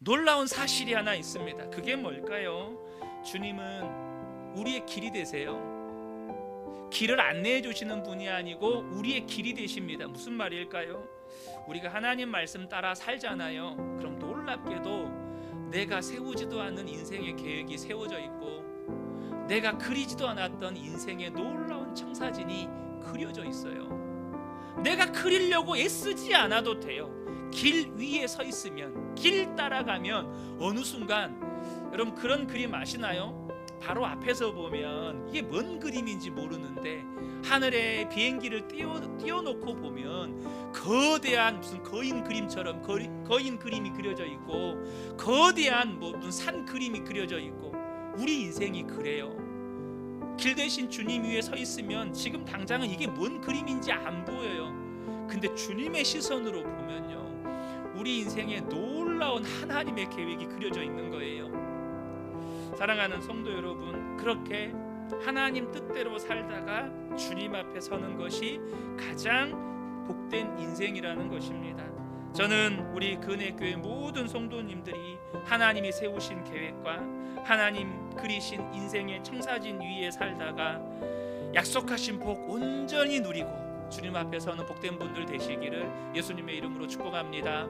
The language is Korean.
놀라운 사실이 하나 있습니다. 그게 뭘까요? 주님은 우리의 길이 되세요. 길을 안내해 주시는 분이 아니고 우리의 길이 되십니다. 무슨 말일까요? 우리가 하나님 말씀 따라 살잖아요. 그럼 놀랍게도 내가 세우지도 않는 인생의 계획이 세워져 있고 내가 그리지도 않았던 인생의 놀라운 청사진이 그려져 있어요. 내가 그리려고 애쓰지 않아도 돼요. 길 위에 서 있으면 길 따라가면 어느 순간 여러분 그런 그림 아시나요? 바로 앞에서 보면 이게 뭔 그림인지 모르는데 하늘에 비행기를 띄워 띄워놓고 보면 거대한 무슨 거인 그림처럼 거리, 거인 그림이 그려져 있고 거대한 뭐 무슨 산 그림이 그려져 있고 우리 인생이 그래요. 길 대신 주님 위에 서 있으면 지금 당장은 이게 뭔 그림인지 안 보여요. 근데 주님의 시선으로 보면요. 우리 인생에 놀라운 하나님의 계획이 그려져 있는 거예요. 사랑하는 성도 여러분, 그렇게 하나님 뜻대로 살다가 주님 앞에 서는 것이 가장 복된 인생이라는 것입니다. 저는 우리 근혜 교회 모든 성도님들이 하나님이 세우신 계획과 하나님 그리신 인생의 청사진 위에 살다가 약속하신 복 온전히 누리고 주님 앞에 서는 복된 분들 되시기를 예수님의 이름으로 축복합니다.